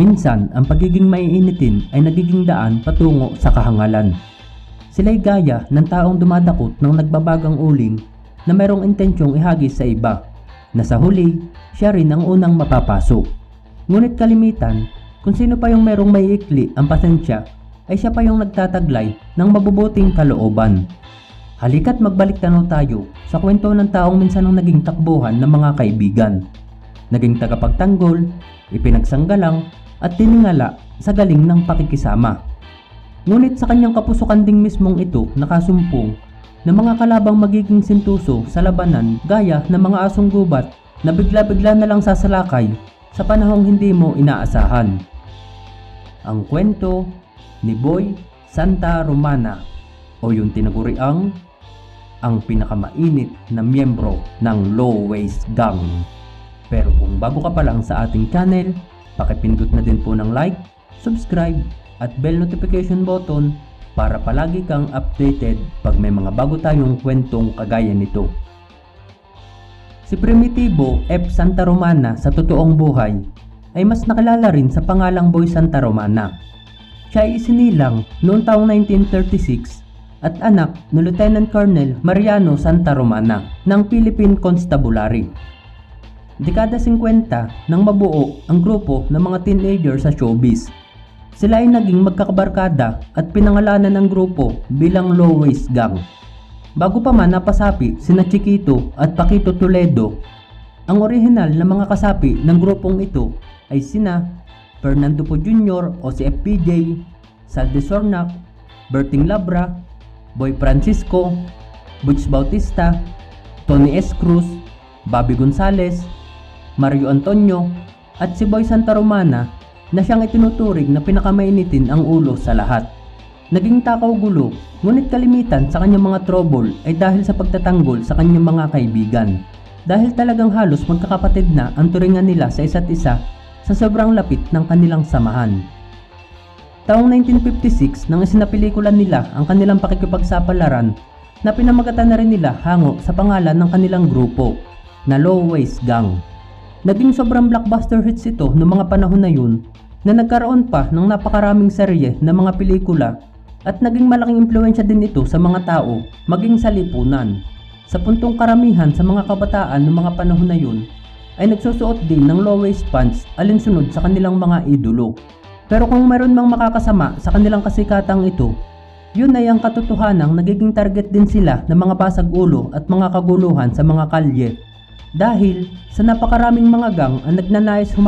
Minsan, ang pagiging maiinitin ay nagiging daan patungo sa kahangalan. Sila'y gaya ng taong dumadakot ng nagbabagang uling na mayroong intensyong ihagis sa iba, na sa huli, siya rin ang unang mapapasok. Ngunit kalimitan, kung sino pa yung mayroong may ikli ang pasensya, ay siya pa yung nagtataglay ng mabubuting kalooban. Halika't magbalik tanaw tayo sa kwento ng taong minsan ang naging takbuhan ng mga kaibigan. Naging tagapagtanggol, ipinagsanggalang at tiningala sa galing ng pakikisama. Ngunit sa kanyang kapusukan ding mismong ito nakasumpong na mga kalabang magiging sintuso sa labanan gaya ng mga asong gubat na bigla-bigla na lang sasalakay sa panahong hindi mo inaasahan. Ang kwento ni Boy Santa Romana o yung tinaguriang ang pinakamainit na miyembro ng Low Waist Gang. Pero kung bago ka pa lang sa ating channel, pakipindot na din po ng like, subscribe at bell notification button para palagi kang updated pag may mga bago tayong kwentong kagaya nito. Si Primitivo F. Santa Romana sa totoong buhay ay mas nakilala rin sa pangalang Boy Santa Romana. Siya ay isinilang noong taong 1936 at anak ni Lieutenant Colonel Mariano Santa Romana ng Philippine Constabulary. Dekada 50 nang mabuo ang grupo ng mga teenager sa showbiz. Sila ay naging magkakabarkada at pinangalanan ng grupo bilang Low Waist Gang. Bago pa man napasapi sina Chiquito at Paquito Toledo, ang orihinal na mga kasapi ng grupong ito ay sina Fernando Po Jr. o si FPJ, Sal de Sornac, Berting Labra, Boy Francisco, Butch Bautista, Tony S. Cruz, Bobby Gonzales, Mario Antonio, at si Boy Santa Romana na siyang itinuturing na pinakamainitin ang ulo sa lahat. Naging takaw gulo, ngunit kalimitan sa kanyang mga trouble ay dahil sa pagtatanggol sa kanyang mga kaibigan. Dahil talagang halos magkakapatid na ang turingan nila sa isa't isa sa sobrang lapit ng kanilang samahan. Taong 1956 nang isinapelikulan nila ang kanilang pakikipagsapalaran na pinamagatan na rin nila hango sa pangalan ng kanilang grupo na Low Waist Gang. Naging sobrang blockbuster hits ito noong mga panahon na yun na nagkaroon pa ng napakaraming serye ng mga pelikula at naging malaking impluensya din ito sa mga tao maging sa lipunan. Sa puntong karamihan sa mga kabataan ng mga panahon na yun ay nagsusuot din ng low waist pants alinsunod sa kanilang mga idolo. Pero kung mayroon mang makakasama sa kanilang kasikatang ito, yun ay ang katotohanang nagiging target din sila ng mga basag ulo at mga kaguluhan sa mga kalye. Dahil sa napakaraming mga gang ang nagnanais